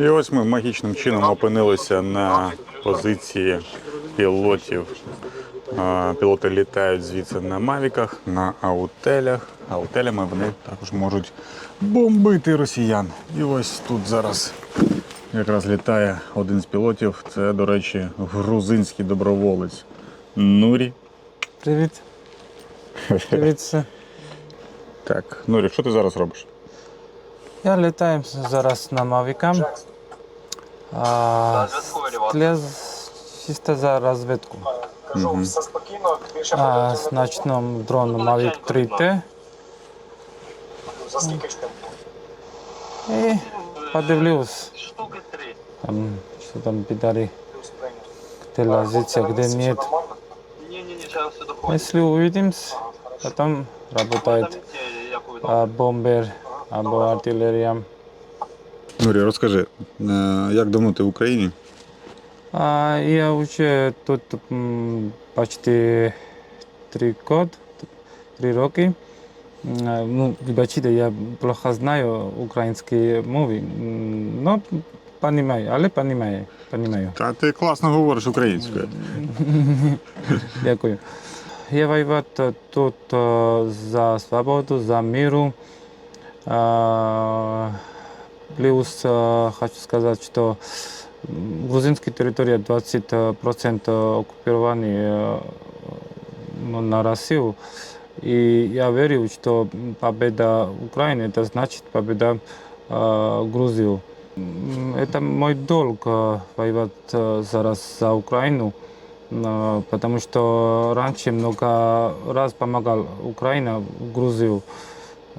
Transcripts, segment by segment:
І ось ми магічним чином опинилися на позиції пілотів. Пілоти літають звідси на мавіках, на аутелях. Аутелями вони також можуть бомбити росіян. І ось тут зараз якраз літає один з пілотів. Це, до речі, грузинський доброволець Нурі. Привіт. Привіт. Так, Нурі, що ти зараз робиш? Я літаю зараз на Мавікам. А, для з- чисто за розвідку. Кажу, все спокійно, більше А, польотів з не ночним дроном Mavic 3T. було. За скільки ж там? І подивлюсь, Штуки три. там, що там підарі, Плюс прийняв. де лазиться, где Все нет. нормально? Не-не-не, сейчас все доходит. Если увидимся, потом работает Там те, як ви а, бомбер або артилерія. Нурі, розкажи, е, як давно ти в Україні? А, я уже тут почти три год, три роки. М, Ну, вибачте, я плохо знаю українські мови, но понимаю, але понимаю, понимаю. Та ти класно говориш українською. Дякую. Я воював тут е, за свободу, за миру. А, Плюс е, хочу сказати, що грузинська територія 20% окуповані е, ну, на Росію. И я верю, что победа Украины это значит победа э, Грузии. М, Это мой долг э, воевать э, зараз за Украину, э, потому что раньше много раз помогал Украина Грузию.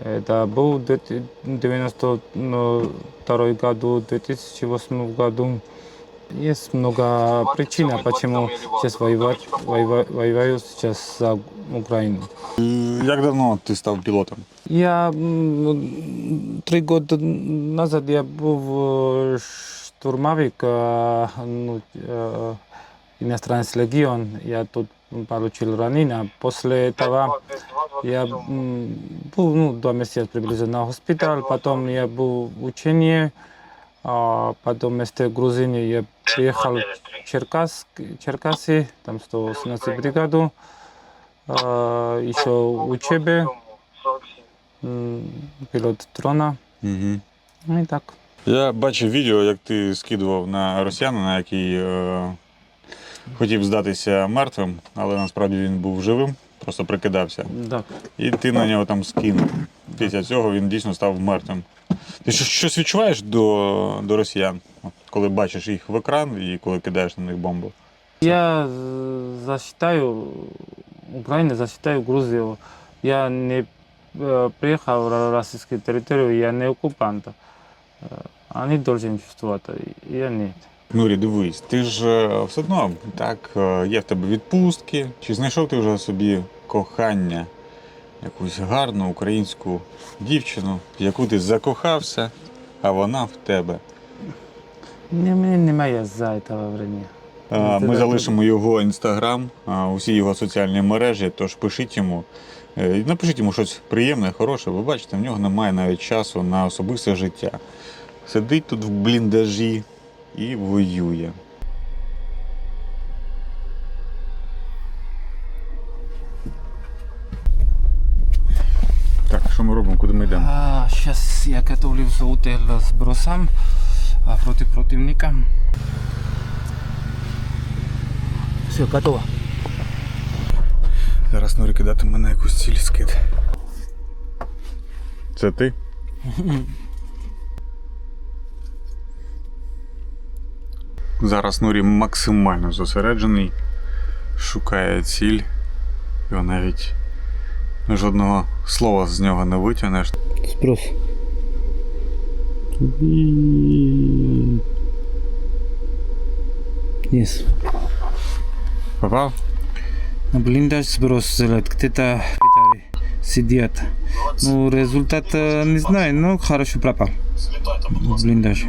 Это был в 1992 году, 2008 году. Есть много причин, почему сейчас воевать, воеваю, воеваю сейчас за Украину. Як давно ти став пілотом? Я м, три года назад я був е, штурмовик, е, ну, е, иностранный легион. Я тут получил ранение. После этого я м, был ну, два месяца приблизительно на госпиталь, потом я был в учении, а потом вместо Грузии я приехал в Черкас, Черкасы, там 118 бригаду, а, еще в учебе, м, пилот дрона, Угу. ну и так. Я бачив відео, як ти скидував на росіянина, який е, хотів здатися мертвим, але насправді він був живим, просто прикидався. Да. І ти на нього там скинув. Після цього він дійсно став мертвим. Ти що- щось відчуваєш до, до росіян, От коли бачиш їх в екран і коли кидаєш на них бомбу? Я з- защитаю Украину, защитаю Грузию. Я не э, приехал в российскую территорию, я не оккупант. Э, Они должны чувствовать, а я нет. Нурі, дивись, ти ж е, все одно так, е, є в тебе відпустки. Чи знайшов ти вже собі кохання, якусь гарну українську дівчину, в яку ти закохався, а вона в тебе. Не, мне немає за этого времени. Ми залишимо його інстаграм, усі його соціальні мережі, тож пишіть йому. е, Напишіть йому щось приємне, хороше. Ви бачите, в нього немає навіть часу на особисте життя. Сидить тут в бліндажі і воює. Так, що ми робимо, куди ми йдемо? Сейчас я готовлю утел с бросом а, против противника. Все, готово. Зараз Нурі кидатиме на якусь ціль скид. Це ти? Зараз Нурі максимально зосереджений, шукає ціль. Його навіть жодного слова з нього не витягнеш. Спрос. Есть. Попав? На блиндаж сброс залет. Где-то пидоры сидят. Ну, результат э, не знаю, но хорошо пропал. Блиндаж.